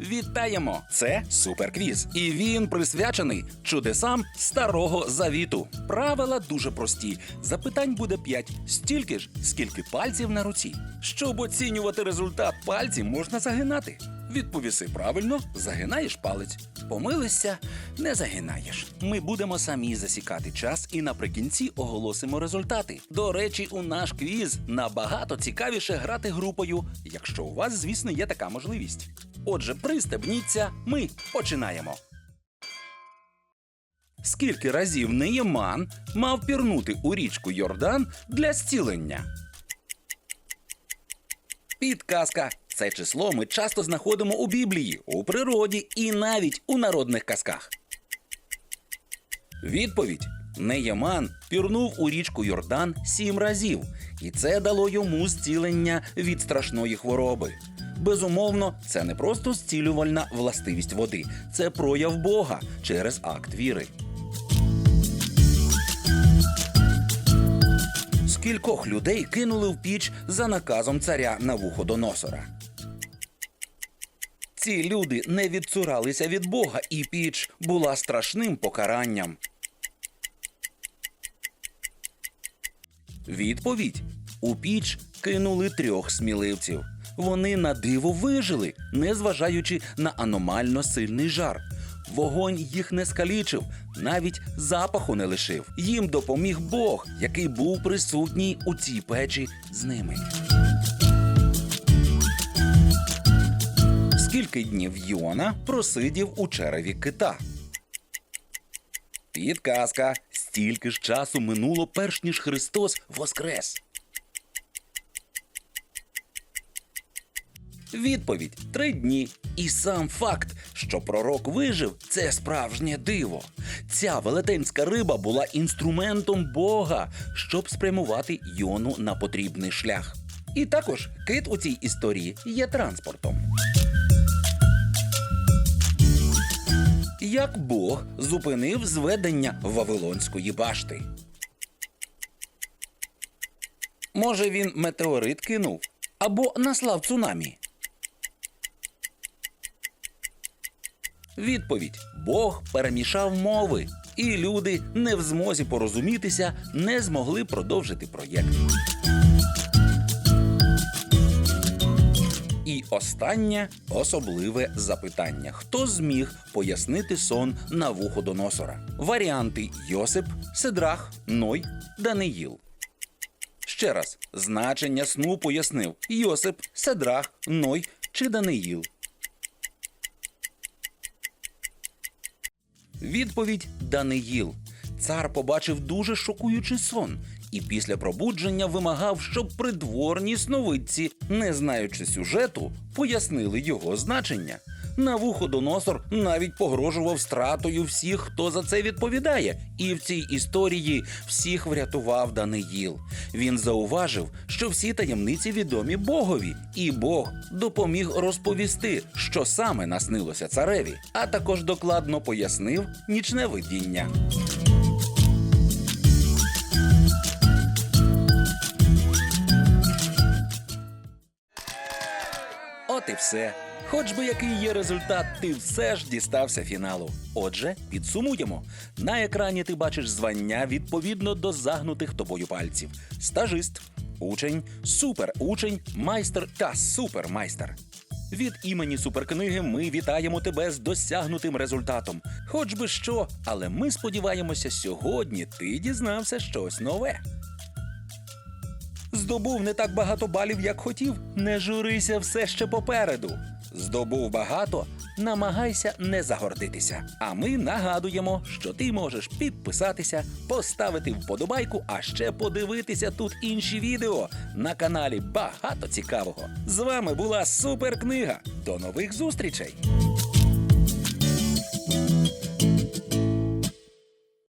Вітаємо! Це суперквіз, і він присвячений чудесам старого завіту. Правила дуже прості. Запитань буде 5. стільки ж, скільки пальців на руці. Щоб оцінювати результат пальців, можна загинати. Відповіси правильно, загинаєш палець. Помилишся, не загинаєш. Ми будемо самі засікати час і наприкінці оголосимо результати. До речі, у наш квіз набагато цікавіше грати групою, якщо у вас, звісно, є така можливість. Отже, пристебніться, ми починаємо. Скільки разів Неєман мав пірнути у річку Йордан для зцілення? Підказка. Це число ми часто знаходимо у Біблії, у природі і навіть у народних казках. Відповідь: Неєман пірнув у річку Йордан сім разів, і це дало йому зцілення від страшної хвороби. Безумовно, це не просто зцілювальна властивість води, це прояв Бога через акт віри. Скількох людей кинули в піч за наказом царя Навуходоносора. Ці люди не відцуралися від Бога, і піч була страшним покаранням. Відповідь: у піч кинули трьох сміливців. Вони на диво вижили, незважаючи на аномально сильний жар. Вогонь їх не скалічив, навіть запаху не лишив. Їм допоміг Бог, який був присутній у цій печі з ними. Скільки днів Йона просидів у череві кита? Підказка. Стільки ж часу минуло, перш ніж Христос воскрес. Відповідь три дні. І сам факт, що пророк вижив, це справжнє диво. Ця велетенська риба була інструментом Бога, щоб спрямувати Йону на потрібний шлях. І також кит у цій історії є транспортом. Як Бог зупинив зведення Вавилонської башти? Може, він метеорит кинув або наслав цунамі? Відповідь: Бог перемішав мови, і люди, не в змозі порозумітися, не змогли продовжити проєкт. І останнє особливе запитання: хто зміг пояснити сон на вуходоносора? Варіанти Йосип, Сидрах, Ной, Даниїл. Ще раз, значення сну пояснив Йосип, Седрах, Ной чи Даниїл. Відповідь Даниїл. Цар побачив дуже шокуючий сон, і після пробудження вимагав, щоб придворні сновидці, не знаючи сюжету, пояснили його значення. Навуходоносор навіть погрожував стратою всіх, хто за це відповідає, і в цій історії всіх врятував Даниїл. Він зауважив, що всі таємниці відомі Богові, і Бог допоміг розповісти, що саме наснилося цареві, а також докладно пояснив нічне видіння. От і все. Хоч би який є результат, ти все ж дістався фіналу. Отже, підсумуємо. На екрані ти бачиш звання відповідно до загнутих тобою пальців: стажист, учень, суперучень, майстер та супермайстер. Від імені суперкниги ми вітаємо тебе з досягнутим результатом. Хоч би що, але ми сподіваємося, сьогодні ти дізнався щось нове. Здобув не так багато балів, як хотів. Не журися все ще попереду. Здобув багато, намагайся не загордитися. А ми нагадуємо, що ти можеш підписатися, поставити вподобайку, а ще подивитися тут інші відео. На каналі багато цікавого. З вами була суперкнига. До нових зустрічей!